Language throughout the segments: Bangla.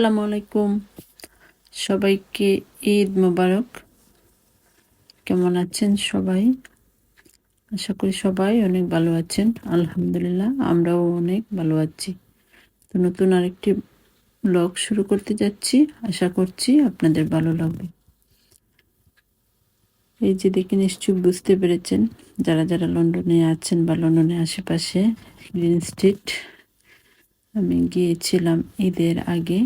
আসসালামু আলাইকুম। সবাইকে ঈদ মোবারক। কেমন আছেন সবাই? আশা করি সবাই অনেক ভালো আছেন। আলহামদুলিল্লাহ, আমরাও অনেক ভালো আছি। তো নতুন আরেকটি ব্লগ শুরু করতে যাচ্ছি। আশা করছি আপনাদের ভালো লাগবে। এই যে দেখে নিশ্চয়ই বুঝতে পেরেছেন, যারা যারা লন্ডনে আছেন বা লন্ডনের আশেপাশে, গ্রিন স্ট্রিট, আমি গিয়েছিলাম ঈদের আগে।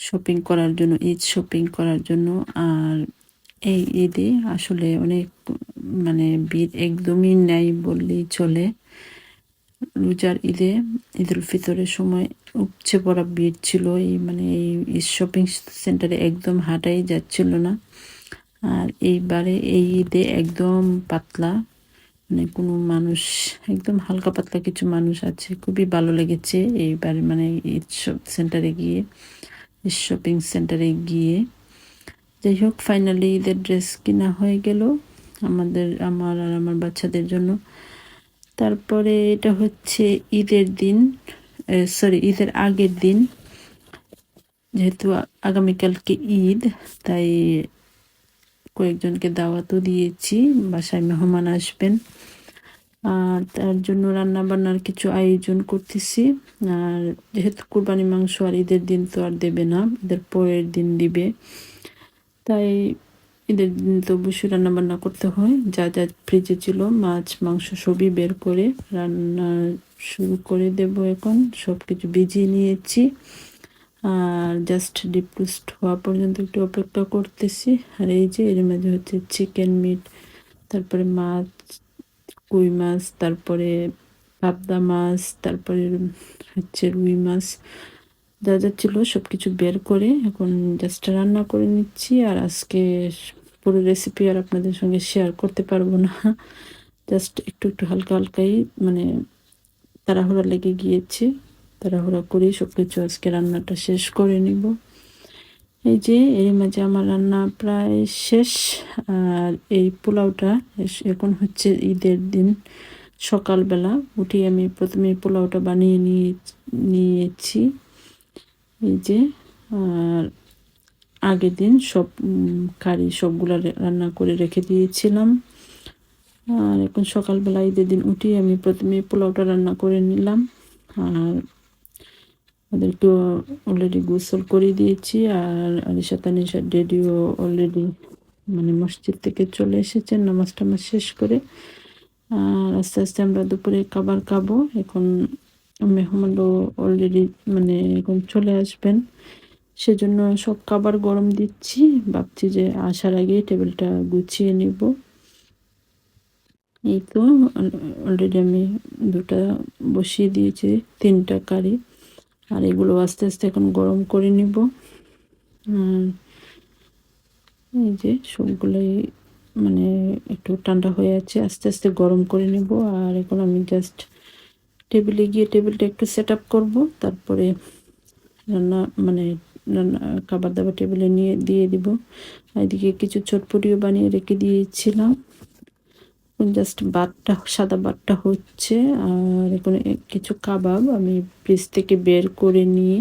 শপিং করার জন্য, ঈদ শপিং করার জন্য। আর এই ঈদে আসলে অনেক মানে ভিড় একদমই নেই বললেই চলে। রোজার ঈদে, ঈদুল ফিতরের সময় উপচে পড়া ভিড় ছিল। এই মানে এই ঈদ শপিং সেন্টারে একদম হাঁটাই যাচ্ছিল না। আর এইবারে এই ঈদে একদম পাতলা। মানে কোনো মানুষ, একদম হালকা পাতলা কিছু মানুষ আছে। খুবই ভালো লেগেছে এইবার মানে ঈদ সেন্টারে গিয়ে। শপিং সেন্টারে গিয়ে। যাই হোক ফাইনালি ঈদের ড্রেস কিনা হয়ে গেল আমাদের, আমার আর আমার বাচ্চাদের জন্য। তারপরে এটা হচ্ছে ঈদের দিন সরি ঈদের আগের দিন। যেহেতু আগামীকালকে ঈদ, তাই কয়েকজনকে দাওয়াতও দিয়েছি, বাসায় মেহমান আসবেন। আর তার জন্য রান্না বান্নার কিছু আয়োজন করতেছি। আর যেহেতু কুরবানি মাংস আর ঈদের দিন তো আর দেবে না, ঈদের পরের দিন দিবে। তাই ঈদের দিন তো অবশ্যই রান্না বান্না করতে হয়। যা যা ফ্রিজে ছিল, মাছ, মাংস সবই বের করে রান্না শুরু করে দেব এখন। সব কিছু ভিজিয়ে নিয়েছি। আর জাস্ট ডিপ্রুস্ট হওয়া পর্যন্ত একটু অপেক্ষা করতেছি। আর এই যে এর মাঝে হচ্ছে চিকেন মিট তারপরে মাছ কই মাছ, তারপরে পাবদা মাছ, তারপরে হচ্ছে রুই মাছ। যা যা ছিল সব কিছু বের করে এখন জাস্ট রান্না করে নিচ্ছি আর আজকে পুরো রেসিপি আর আপনাদের সঙ্গে শেয়ার করতে পারব না। জাস্ট একটু একটু হালকা, হালকাই মানে তাড়াহুড়া লেগে গিয়েছে। তাড়াহুড়া করেই সব কিছু আজকে রান্নাটা শেষ করে নিব। এই যে, এর মাঝে আমার রান্না প্রায় শেষ, আর এই পোলাওটা এখন হচ্ছে ঈদের দিন। সকালবেলা উঠে আমি প্রথমে পোলাওটা বানিয়ে নিয়ে, নিয়েছি। এই যে, আর আগের দিন সব কারি সবগুলো রান্না করে রেখে দিয়েছিলাম। আর এখন সকালবেলা ঈদের দিন উঠে আমি প্রথমে পোলাওটা রান্না করে নিলাম। আর ওদেরকে অলরেডি গোসল করে দিয়েছি আর আলিশা তানিশা ডেডিও অলরেডি মানে মসজিদ থেকে চলে এসেছেন নামাজ টামাজ শেষ করে। আর আস্তে আস্তে আমরা দুপুরে খাবার খাব। এখন মেহমানও অলরেডি মানে এখন চলে আসবেন। সেজন্য সব খাবার গরম দিচ্ছি। ভাবছি যে আসার আগে টেবিলটা গুছিয়ে নিব। এই তো অলরেডি আমি দুটা বসিয়ে দিয়েছি, তিনটা কারি। আর এগুলো আস্তে আস্তে এখন গরম করে নিব। আর এই যে সবগুলোই মানে একটু ঠান্ডা হয়ে আছে, আস্তে আস্তে গরম করে নেব। আর এখন আমি জাস্ট টেবিলে গিয়ে টেবিলটা একটু সেট আপ করব। তারপরে রান্না মানে রান্না খাবার দাবার টেবিলে নিয়ে দিয়ে দিব। এদিকে কিছু চটপটিও বানিয়ে রেখে দিয়েছিলাম। জাস্ট বাটটা সাদা বাটটা হচ্ছে। আর এখানে কিছু কাবাব আমি ফ্রিজ থেকে বের করে নিয়ে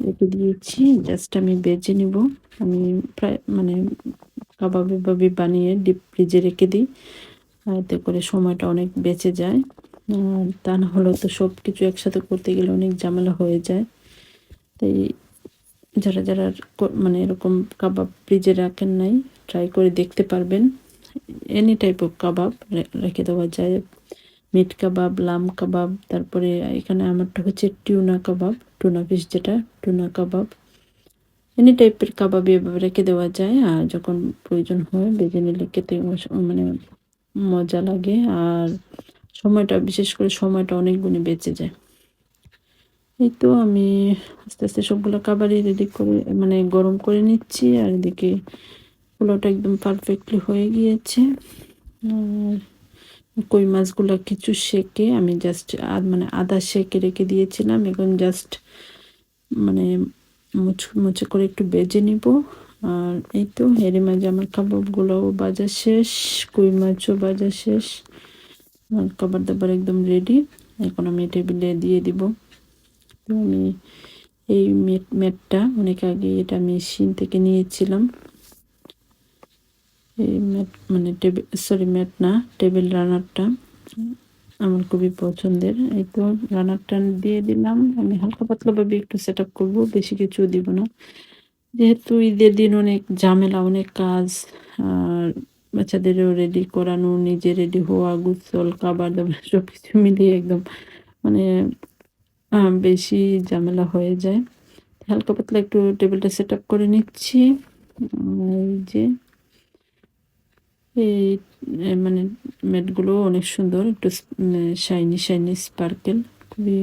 রেখে দিয়েছি। জাস্ট আমি বেজে নিব। আমি প্রায় মানে কাবাব এভাবে বানিয়ে ডিপ ফ্রিজে রেখে দিই। এতে করে সময়টা অনেক বেঁচে যায়। তা না হলে তো সব কিছু একসাথে করতে গেলে অনেক ঝামেলা হয়ে যায়। তাই যারা যারা মানে এরকম কাবাব ফ্রিজে রাখেন নাই ট্রাই করে দেখতে পারবেন। এনি টাইপ অফ কাবাব রেখে দেওয়া যায়। মিট কাবাব লাম কাবাব তারপরে এখানে আমারটা হচ্ছে টিউনা কাবাব টুনা ফিশ যেটা টুনা কাবাব এনি টাইপের কাবাব এভাবে রেখে দেওয়া যায়, আর যখন প্রয়োজন হয় বেজে নিলে খেতে মানে মজা লাগে, আর সময়টা, বিশেষ করে সময়টা অনেক গুণে বেঁচে যায়। এই তো আমি আস্তে আস্তে সবগুলো কাবারই রেডি করে মানে গরম করে নিচ্ছি, আর এদিকে পোলাওটা একদম পারফেক্টলি হয়ে গিয়েছে। আর কই মাছগুলো কিছু সেকে, আমি জাস্ট মানে আদা সেকে রেখে দিয়েছিলাম, এখন জাস্ট মানে মুছে মুছে করে একটু বেজে নিব। আর এই তো হেরে মাঝে আমার কাবাবগুলোও বাজার শেষ, কই মাছও বাজার শেষ। আমার খাবার দাবার একদম রেডি এখন আমি টেবিলে দিয়ে দিব। তো আমি এই মেট ম্যাটটা অনেক আগে এটা মেশিন থেকে নিয়েছিলাম। এই ম্যাট মানে টেবিল সরি ম্যাট না, টেবিল রানারটা আমার খুবই পছন্দের। এই তো রানারটা দিয়ে দিলাম। আমি হালকা পাতলাভাবে একটু সেট আপ করব, বেশি কিছু দিব না। যেহেতু ঈদের দিন অনেক ঝামেলা, অনেক কাজ, আর বাচ্চাদেরও রেডি করানো, নিজে রেডি হওয়া, গুসল, খাবার দাবার সব কিছু মিলিয়ে একদম মানে বেশি ঝামেলা হয়ে যায়। হালকা পাতলা একটু টেবিলটা সেট আপ করে নিচ্ছি। এই যে এই মানে ম্যাটগুলো অনেক সুন্দর, একটু শাইনি শাইনি স্পার্কেল খুবই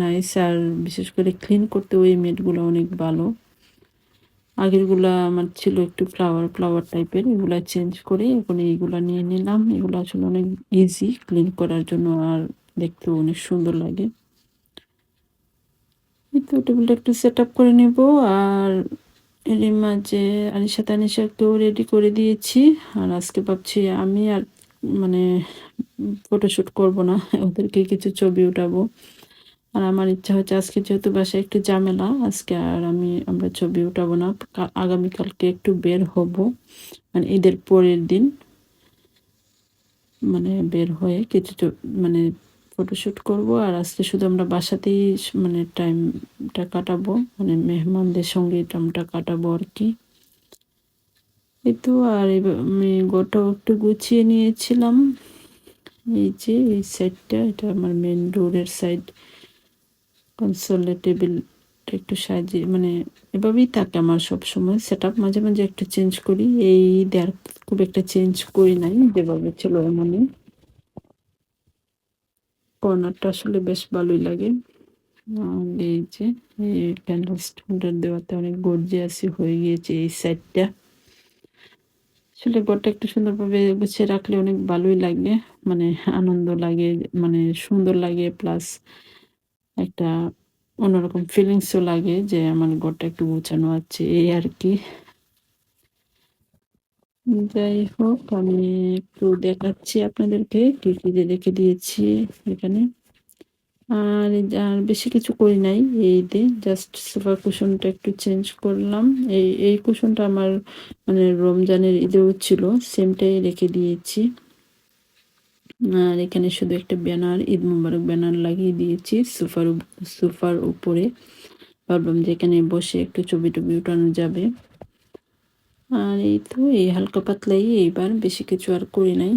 নাইস আর বিশেষ করে ক্লিন করতে ওই ম্যাটগুলো অনেক ভালো। আগেরগুলা আমার ছিল একটু ফ্লাওয়ার ফ্লাওয়ার টাইপের এগুলা চেঞ্জ করে এখন এইগুলা নিয়ে নিলাম। এগুলো আসলে অনেক ইজি ক্লিন করার জন্য আর দেখতেও অনেক সুন্দর লাগে। এই তো টেবিলটা একটু সেট আপ করে নেব, আর এর মাঝে আলিশা তানিশাকেও রেডি করে দিয়েছি। আর আজকে ভাবছি আমি আর মানে ফটোশ্যুট করব না, ওদেরকে কিছু ছবি উঠাবো। আর আমার ইচ্ছা হচ্ছে আজকে যেহেতু বাসায় একটু ঝামেলা, আজকে আর আমি, আমরা ছবি উঠাবো না। আগামীকালকে একটু বের হব মানে ঈদের পরের দিন। মানে বের হয়ে কিছু মানে ফটোশ্যুট করব আর আজকে শুধু আমরা বাসাতেই মানে টাইমটা কাটাবো মানে মেহমানদের সঙ্গে টাইমটা কাটাবো আর কি। এই তো, আর আমি গোটাও একটু গুছিয়ে নিয়েছিলাম। এই যে, এই সাইডটা এটা আমার মেন ডোরের সাইড কনসোলে টেবিলটা একটু সাজিয়ে মানে এভাবেই থাকে আমার সব সময় সেট আপ মাঝে মাঝে একটু চেঞ্জ করি। এই দেয়ার খুব একটা চেঞ্জ করি নাই, যেভাবে ছিল এমনই। কর্নারটা আসলে বেশ ভালোই লাগে। এই যে, এই ক্যান্ডেল স্ট্যান্ডার দেওয়াতে অনেক গর্জিয়াসি হয়ে গিয়েছে এই সাইডটা আসলে ঘরটা একটু সুন্দরভাবে গুছিয়ে রাখলে অনেক ভালোই লাগে মানে আনন্দ লাগে মানে সুন্দর লাগে প্লাস একটা অন্যরকম ফিলিংসও লাগে যে আমার ঘরটা একটু গোছানো আছে, এই আর কি। যাই হোক, আমি একটু দেখাচ্ছি আপনাদেরকে, কি কি রেখে দিয়েছি এখানে। আর আর বেশি কিছু করি নাই, এই দিয়ে জাস্ট সোফা কুশনটা একটু চেঞ্জ করলাম। এই এই কুশনটা আমার মানে রমজানের ঈদেও ছিল সেমটাই রেখে দিয়েছি। আর এখানে শুধু একটা ব্যানার, ঈদ মুবারক ব্যানার লাগিয়ে দিয়েছি, সোফার সোফার উপরে। ভাবলাম যে এখানে বসে একটু ছবি টবি উঠানো যাবে। আর এই তো, এই হালকা পাতলাই এইবার, বেশি কিছু আর করি নাই।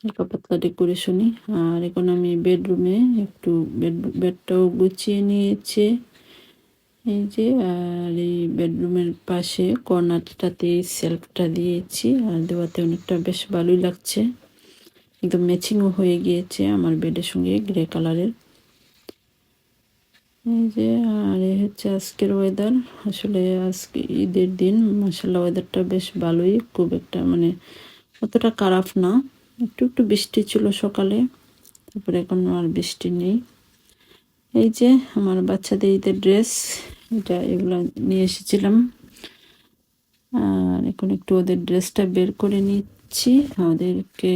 হালকা পাতলা ডেকোরেশনই আর এখন আমি বেডরুমে একটু বেড বেডটাও গুছিয়ে নিয়েছে। এই যে, আর এই বেডরুমের পাশে কর্নারটাতে সেলফটা দিয়েছি। আর দেওয়াতে অনেকটা বেশ ভালোই লাগছে। একদম ম্যাচিংও হয়ে গিয়েছে আমার বেডের সঙ্গে গ্রে কালারের এই যে, আর এই হচ্ছে আজকের ওয়েদার আসলে আজকে ঈদের দিন মাসাল্লাহ ওয়েদারটা বেশ ভালোই। খুব একটা মানে অতটা খারাপ না। একটু একটু বৃষ্টি ছিল সকালে, তারপরে এখন আর বৃষ্টি নেই। এই যে, আমার বাচ্চাদের ঈদের ড্রেস এটা এগুলো নিয়ে এসেছিলাম। আর এখন একটু ওদের ড্রেসটা বের করে নিচ্ছি। ওদেরকে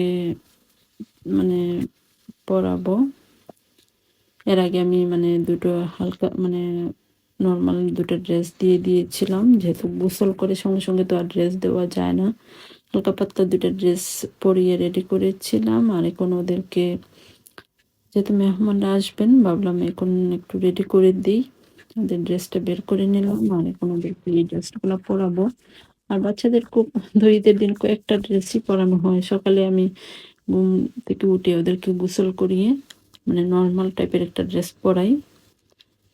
মানে পরাবো। এর আগে আমি মানে দুটো হালকা মানে নর্মাল দুটো ড্রেস দিয়ে দিয়েছিলাম, যেহেতু গোসল করে সঙ্গে সঙ্গে তো আর ড্রেস দেওয়া যায় না। হালকা পাতলা দুটো ড্রেস পরিয়ে রেডি করেছিলাম আর এখন ওদেরকে যেহেতু মেহমানরা আসবেন, ভাবলাম এখন একটু রেডি করে দিই। ওদের ড্রেসটা বের করে নিলাম আর এখন ওদেরকে এই ড্রেসগুলো পরাবো। আর বাচ্চাদের খুব ঈদের দিন কয়েকটা ড্রেসই পরানো হয়। সকালে আমি ঘুম থেকে উঠে ওদেরকে গোসল করিয়ে মানে নর্মাল টাইপের একটা ড্রেস পরাই।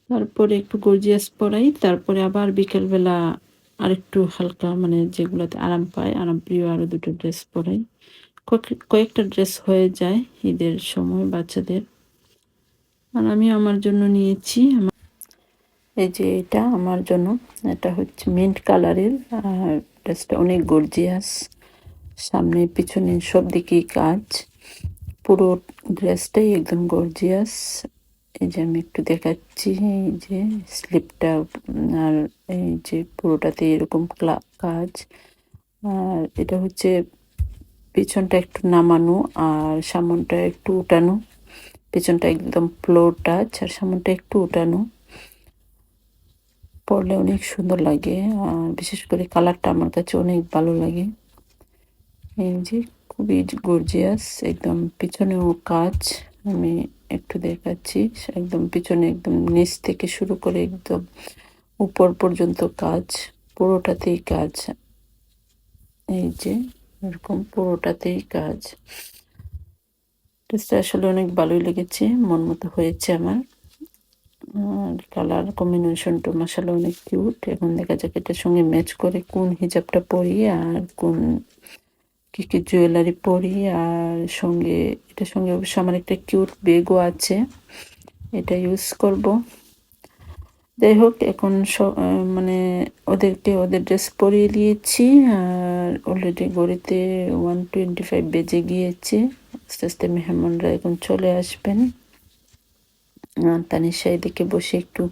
তারপরে একটু গর্জিয়াস পরাই, তারপরে আবার বিকেলবেলা আরেকটু হালকা মানে যেগুলোতে আরাম পায়, আরাম প্রিয় আরও দুটো ড্রেস পরাই। কয়েক- কয়েকটা ড্রেস হয়ে যায় ঈদের সময় বাচ্চাদের। আর আমি আমার জন্য নিয়েছি। আমার এই যে এটা আমার জন্য, এটা হচ্ছে মিন্ট কালারের আর ড্রেসটা অনেক গর্জিয়াস সামনে, পিছনে সব দিকেই কাজ। পুরো ড্রেসটাই একদম গর্জিয়াস এই যে আমি একটু দেখাচ্ছি, এই যে স্লিপটা আর এই যে পুরোটাতে এরকম ক্লা- কাজ। আর এটা হচ্ছে পিছনটা একটু নামানো, আর সামনটা একটু উঠানো। পিছনটা একদম ফ্লোর টাচ আর সামনটা একটু উঠানো। পরলে অনেক সুন্দর লাগে, আর বিশেষ করে কালারটা আমার কাছে অনেক ভালো লাগে। এই যে খুবই গর্জিয়াস একদম পিছনেও কাজ আমি একটু দেখাচ্ছি। একদম পিছনে, একদম নিচ থেকে শুরু করে একদম উপর পর্যন্ত কাজ পুরোটাতেই কাজ এই যে, এরকম পুরোটাতেই কাজ ড্রেসটা আসলে অনেক ভালোই লেগেছে, মন মতো হয়েছে আমার। আর কালার কম্বিনেশনটা মাসালে অনেক কিউট। এখন দেখা যাক এটার সঙ্গে ম্যাচ করে কোন হিজাবটা পরি আর কোন কি কি জুয়েলারি পরি, আর সঙ্গে, এটার সঙ্গে অবশ্য আমার একটা কিউট বেগও আছে, এটা ইউজ করব। যাই হোক, এখন মানে ওদেরকে ওদের ড্রেস পরিয়ে দিয়েছি, আর অলরেডি গড়িতে ওয়ান টোয়েন্টি ফাইভ বেজে গিয়েছে। আস্তে আস্তে মেহমানরা এখন চলে আসবেন। তানিশা এদিকে বসে একটু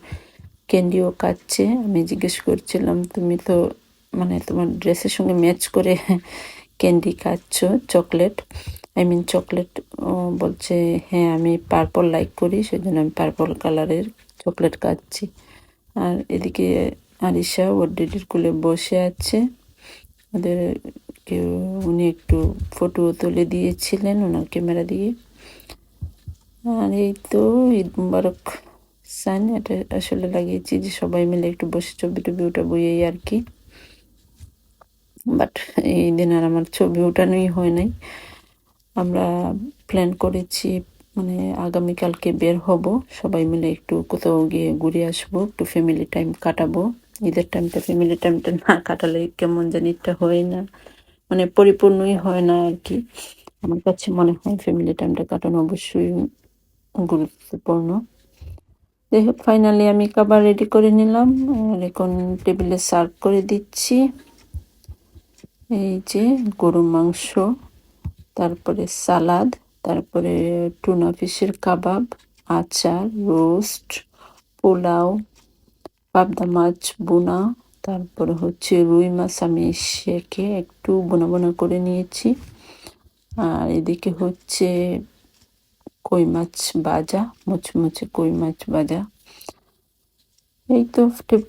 ক্যান্ডিও কাটছে। আমি জিজ্ঞেস করছিলাম, তুমি তো মানে তোমার ড্রেসের সঙ্গে ম্যাচ করে ক্যান্ডি খাচ্ছ, চকলেট? আই মিন চকলেট বলছে হ্যাঁ আমি পার্পল লাইক করি সেই জন্য আমি পার্পল কালারের চকলেট খাচ্ছি। আর এদিকে আরিশা ওর ডেডির কুলে বসে আছে। ওদের কেউ, উনি একটু ফটো তুলে দিয়েছিলেন ওনার ক্যামেরা দিয়ে। আর এই তো ঈদ মুবারক, সান। এটা আসলে লাগিয়েছি যে সবাই মিলে একটু বসে ছবি টবি উঠাবো এই আর কি। বাট এই দিন আর আমার ছবি উঠানোই হয় নাই। আমরা প্ল্যান করেছি মানে আগামীকালকে বের হব। সবাই মিলে একটু কোথাও গিয়ে ঘুরে আসব, একটু ফ্যামিলি টাইম কাটাবো। ঈদের টাইমটা ফ্যামিলি টাইমটা না কাটালে কেমন জানি হয় না। মানে পরিপূর্ণই হয় না আর কি। আমার কাছে মনে হয় ফ্যামিলি টাইমটা কাটানো অবশ্যই গুরুত্বপূর্ণ। যাই হোক ফাইনালি আমি খাবার রেডি করে নিলাম। আর এখন টেবিলে সার্ভ করে দিচ্ছি। এই যে গরু মাংস, তারপরে সালাদ, তারপরে টুনা ফিশের কাবাব, আচার, রোস্ট, পোলাও, পাবদা মাছ বোনা তারপরে হচ্ছে রুই মাছ আমি শেখে একটু বোনা বোনা করে নিয়েছি। আর এদিকে হচ্ছে কই মাছ ভাজা, মুচমুচে কই মাছ ভাজা। এই তো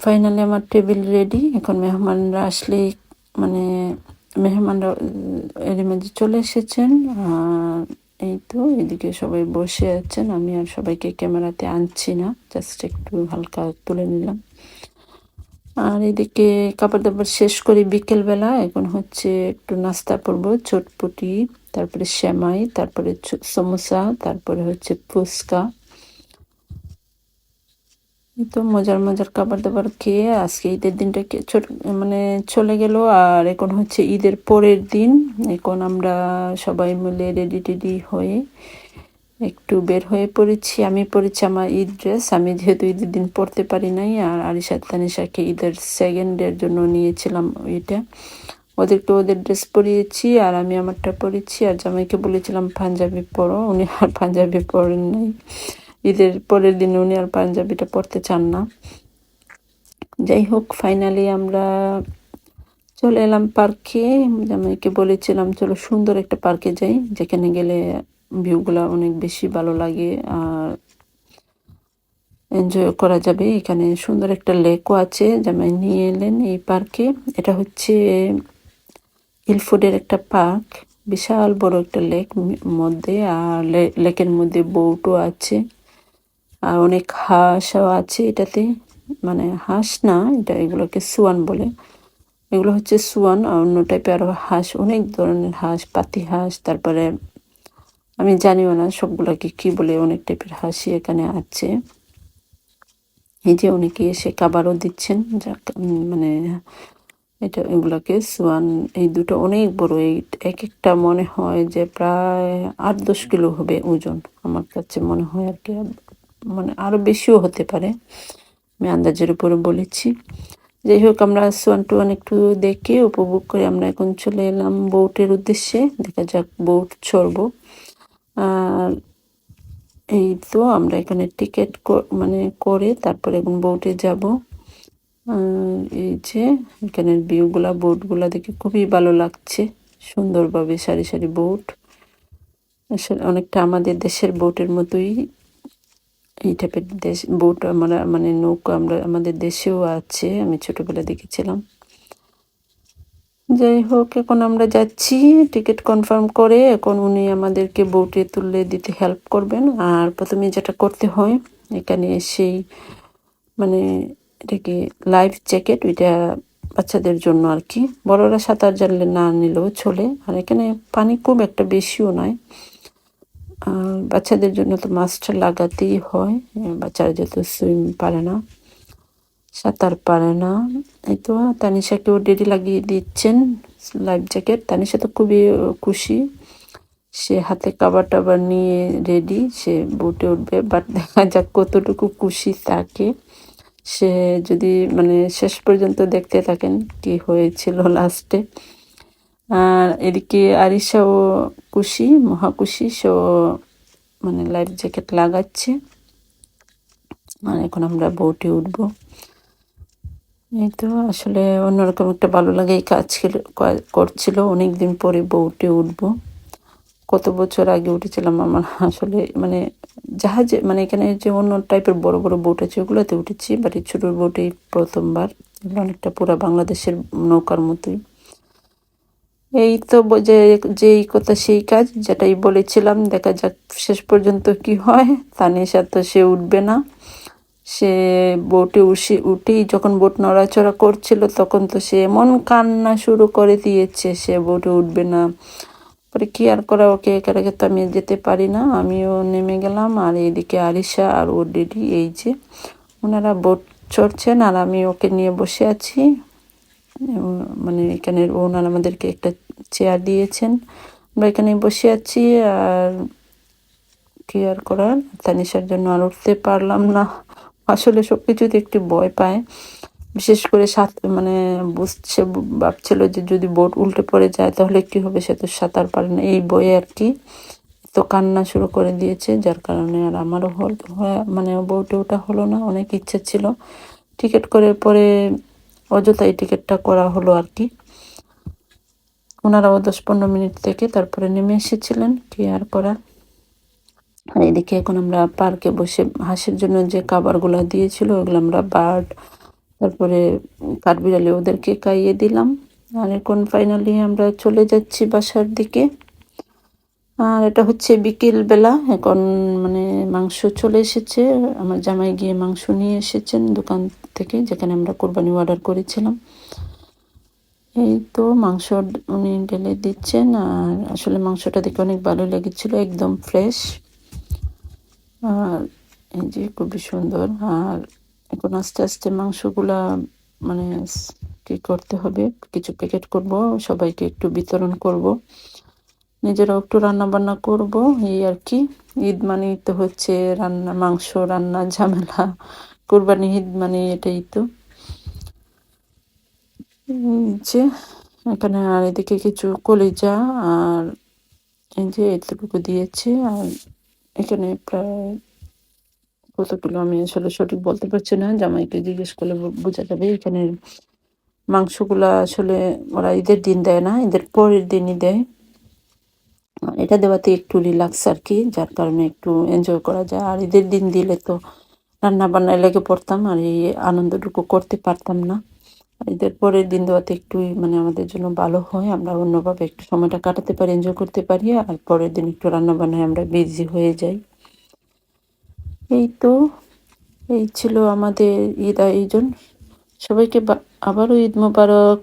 ফাইনালি আমার টেবিল রেডি এখন মেহমানরা আসলেই মানে মেহমানরা এর মাঝে চলে এসেছেন। আর এই তো, এদিকে সবাই বসে আছেন। আমি আর সবাইকে ক্যামেরাতে আনছি না, জাস্ট একটু হালকা তুলে নিলাম। আর এদিকে কাপড় দাপড় শেষ করি বিকেলবেলা। এখন হচ্ছে একটু নাস্তা করব, চটপটি, তারপরে শ্যামাই তারপরে সমোসা, তারপরে হচ্ছে ফুচকা। তো মজার মজার খাবার দাবার খেয়ে আজকে ঈদের দিনটা মানে চলে গেল। আর এখন হচ্ছে ঈদের পরের দিন। এখন আমরা সবাই মিলে রেডি টেডি হয়ে একটু বের হয়ে পড়েছি। আমি পড়েছি আমার ঈদ ড্রেস আমি যেহেতু ঈদের দিন পড়তে পারি নাই, আর আরিশা তানিশাকে ঈদের সেকেন্ডের জন্য নিয়েছিলাম ওইটা ওদেরকে ওদের ড্রেস পরিয়েছি, আর আমি আমারটা পরেছি আর জামাইকে বলেছিলাম পাঞ্জাবি পরো। উনি আর পাঞ্জাবি পরেন নাই। ঈদের পরের দিন উনি আর পাঞ্জাবিটা পরতে চান না। যাই হোক ফাইনালি আমরা চলে এলাম পার্কে। জামাইকে বলেছিলাম, চলো সুন্দর একটা পার্কে যাই, যেখানে গেলে ভিউগুলো অনেক বেশি ভালো লাগে আর এনজয় করা যাবে। এখানে সুন্দর একটা লেকও আছে, জামাই নিয়ে এলেন এই পার্কে। এটা হচ্ছে হিলফুডের একটা পার্ক, বিশাল বড় একটা লেক মধ্যে, আর লেকের মধ্যে বোটও আছে। আর অনেক হাঁসও আছে এটাতে। মানে হাঁস না, এটা এগুলোকে সুয়ান বলে। এগুলো হচ্ছে সুয়ান, আর অন্য টাইপের আরও হাঁস, অনেক ধরনের হাঁস, পাতি হাঁস, তারপরে আমি জানিও না সবগুলোকে কি বলে, অনেক টাইপের হাসি এখানে আছে। এই যে অনেকে এসে খাবারও দিচ্ছেন মানে এটা, এগুলোকে সোয়ান, এই দুটো অনেক বড়, এই এক একটা মনে হয় যে প্রায় আট দশ কিলো হবে ওজন, আমার কাছে মনে হয় আর কি। মানে আরও বেশিও হতে পারে। আমি আন্দাজের উপরে বলেছি। যাই হোক, আমরা সোয়ান টুয়ান একটু দেখে উপভোগ করে আমরা এখন চলে এলাম বোটের উদ্দেশ্যে। দেখা যাক বোট চড়বো। আর এই তো আমরা এখানে টিকিট মানে করে তারপরে এখন বোটে যাব। এই যে এখানের ভিউগুলা বোটগুলা দেখে খুবই ভালো লাগছে। সুন্দরভাবে সারি সারি বোট আসলে অনেকটা আমাদের দেশের বোটের মতোই এই টাইপের দেশ বোট আমরা মানে নৌকা আমরা, আমাদের দেশেও আছে, আমি ছোটবেলা দেখেছিলাম। যাই হোক, এখন আমরা যাচ্ছি টিকিট কনফার্ম করে, এখন উনি আমাদেরকে বোটে তুলে দিতে হেল্প করবেন। আর প্রথমে যেটা করতে হয়, এখানে সেই মানে এটাকে লাইফ জ্যাকেট ওইটা বাচ্চাদের জন্য আর কি। বড়রা সাঁতার জানলে না নিলেও চলে। আর এখানে পানি খুব একটা বেশিও নয়। বাচ্চাদের জন্য তো মাস্কটা লাগাতেই হয় বাচ্চারা যেহেতু সুইম পারে না, সাঁতার পারে না, এই তো, তানিশাকেও ডেডি লাগিয়ে দিচ্ছেন লাইফ জ্যাকেট তানিশা তো খুবই খুশি, সে হাতে কাবার টাবার নিয়ে রেডি সে বুটে উঠবে বাট দেখা যাক কতটুকু খুশি থাকে সে যদি মানে শেষ পর্যন্ত দেখতে থাকেন কি হয়েছিল লাস্টে আর এদিকে আরিশাও খুশি মহাকুশি, সে মানে লাইফ জ্যাকেট লাগাচ্ছে। আর এখন আমরা বোটে উঠবো। এই তো আসলে অন্যরকম একটা ভালো লাগে এই কাজ করছিল। অনেক দিন পরে বোটে উঠবো। কত বছর আগে উঠেছিলাম আমার আসলে মানে জাহাজে মানে এখানে যে অন্য টাইপের বড় বড় বোট আছে ওগুলোতে উঠেছি এই ছোটোর বোটেই প্রথমবার। অনেকটা পুরো বাংলাদেশের নৌকার মতোই। এই তো যে, যেই কথা সেই কাজ, যেটাই বলেছিলাম, দেখা যাক শেষ পর্যন্ত কি হয়। তানিশা তো সে উঠবে না। সে বোটে উঠে উঠেই যখন বোট নড়াচড়া করছিল, তখন তো সে এমন কান্না শুরু করে দিয়েছে, সে বোটে উঠবে না। পরে কি আর করা, ওকে একে রেখে তো আমি যেতে পারি না। আমিও নেমে গেলাম, আর এইদিকে আরিশা আর ও ডিডি, এই যে ওনারা বোট চড়ছেন, আর আমি ওকে নিয়ে বসে আছি। মানে এখানে ওনারা আমাদেরকে একটা চেয়ার দিয়েছেন। আমরা এখানে বসে আছি আর কি আর করার। তানিশার জন্য আর উঠতে পারলাম না। আসলে সব কিছুতে একটু ভয় পায়। বিশেষ করে সাত মানে বুঝছে ভাবছিল যে যদি বোট উল্টে পড়ে যায় তাহলে কি হবে? সে তো সাঁতার পারে না। এই বইয়ে আর কি। তো কান্না শুরু করে দিয়েছে, যার কারণে আর আমারও হল মানে বউটে ওটা হলো না। অনেক ইচ্ছে ছিল। টিকিট করে পরে অযথাই টিকিটটা করা হলো আর কি। ওনারাও দশ পনেরো মিনিট থেকে তারপরে নেমে এসেছিলেন, কি আর করা। এদিকে এখন আমরা পার্কে বসে হাঁসের জন্য যে খাবারগুলো দিয়েছিল, ওগুলো আমরা বার্ড, তারপরে কাঠবিড়ালি ওদেরকে খাইয়ে দিলাম। আর এখন ফাইনালি আমরা চলে যাচ্ছি বাসার দিকে। আর এটা হচ্ছে বিকেল বেলা, এখন মানে মাংস চলে এসেছে। আমার জামাই গিয়ে মাংস নিয়ে এসেছেন দোকান থেকে, যেখানে আমরা কোরবানি অর্ডার করেছিলাম। এই তো মাংস উনি ঢেলে দিচ্ছেন, আর আসলে মাংসটা দেখে অনেক ভালো লেগেছিল, একদম ফ্রেশ। আর এই যে খুবই সুন্দর, আর এখন আস্তে আস্তে মাংসগুলা মানে কি করতে হবে, কিছু প্যাকেট করব, সবাইকে একটু বিতরণ করব। নিজেরাও একটু রান্না বান্না করব, এই আর কি। ঈদ মানে তো হচ্ছে রান্না, মাংস রান্না ঝামেলা কোরবানি ঈদ মানে এটাই তো। যে এখানে আর এদিকে কিছু কলিজা আর এই যে এতটুকু দিয়েছে, আর এখানে প্রায় কত কিলো আমি আসলে সঠিক বলতে পারছি না, জামাইকে জিজ্ঞেস করলে বোঝা যাবে এখানে মাংসগুলো আসলে ওরা ঈদের দিন দেয় না, ঈদের পরের দিনই দেয়। এটা দেওয়াতে একটু রিল্যাক্স আর কি, যার কারণে একটু এনজয় করা যায়। আর ঈদের দিন দিলে তো রান্না বান্নায় লেগে পড়তাম, আর এই আনন্দটুকু করতে পারতাম না। ঈদের পরের দিন দেওয়াতে একটু মানে আমাদের জন্য ভালো হয়, আমরা অন্যভাবে একটু সময়টা কাটাতে পারি এনজয় করতে পারি, আর পরের দিন একটু রান্না বান্নায় আমরা বিজি হয়ে যাই। এই তো, এই ছিল আমাদের ঈদ আয়োজন। সবাইকে আবারও ঈদ মোবারক।